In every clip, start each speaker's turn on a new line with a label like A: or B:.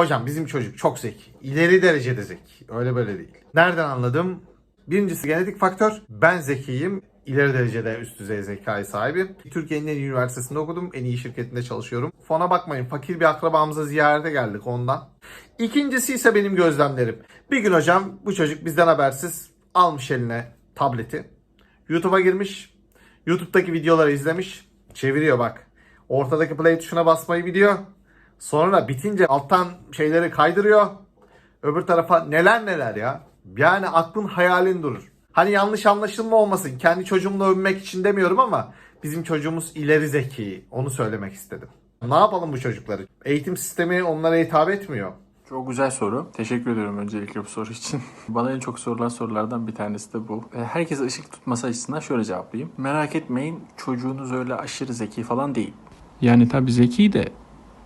A: Hocam bizim çocuk çok zeki. İleri derecede zeki. Öyle böyle değil. Nereden anladım? Birincisi genetik faktör. Ben zekiyim. İleri derecede üst düzey zekaya sahibim. Türkiye'nin en iyi üniversitesinde okudum. En iyi şirketinde çalışıyorum. Fona bakmayın. Fakir bir akrabamıza ziyarete geldik ondan. İkincisi ise benim gözlemlerim. Bir gün hocam bu çocuk bizden habersiz almış eline tableti. YouTube'a girmiş. YouTube'daki videoları izlemiş. Çeviriyor bak. Ortadaki play tuşuna basmayı biliyor. Sonra bitince alttan şeyleri kaydırıyor. Öbür tarafa neler neler ya. Yani aklın hayalin durur. Hani yanlış anlaşılma olmasın. Kendi çocuğumla övünmek için demiyorum ama bizim çocuğumuz ileri zeki. Onu söylemek istedim. Ne yapalım bu çocukları? Eğitim sistemi onlara hitap etmiyor.
B: Çok güzel soru. Teşekkür ediyorum öncelikle bu soru için. Bana en çok sorulan sorulardan bir tanesi de bu. E, Herkese ışık tutması açısından şöyle cevaplayayım. Merak etmeyin çocuğunuz öyle aşırı zeki falan değil.
C: Yani tabii zeki de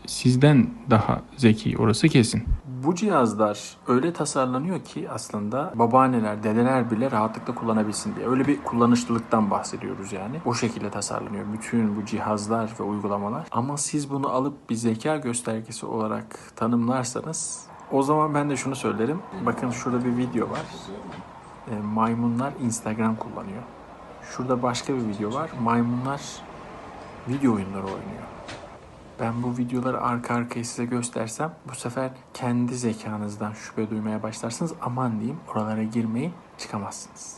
C: sizden daha zeki orası kesin.
B: Bu cihazlar öyle tasarlanıyor ki aslında babaanneler, dedeler bile rahatlıkla kullanabilsin diye. Öyle bir kullanışlılıktan bahsediyoruz yani. O şekilde tasarlanıyor bütün bu cihazlar ve uygulamalar. Ama siz bunu alıp bir zeka göstergesi olarak tanımlarsanız o zaman ben de şunu söylerim. Bakın şurada bir video var. E, maymunlar Instagram kullanıyor. Şurada başka bir video var. Maymunlar video oyunları oynuyor. Ben bu videoları arka arkaya size göstersem bu sefer kendi zekanızdan şüphe duymaya başlarsınız. Aman diyeyim oralara girmeyin çıkamazsınız.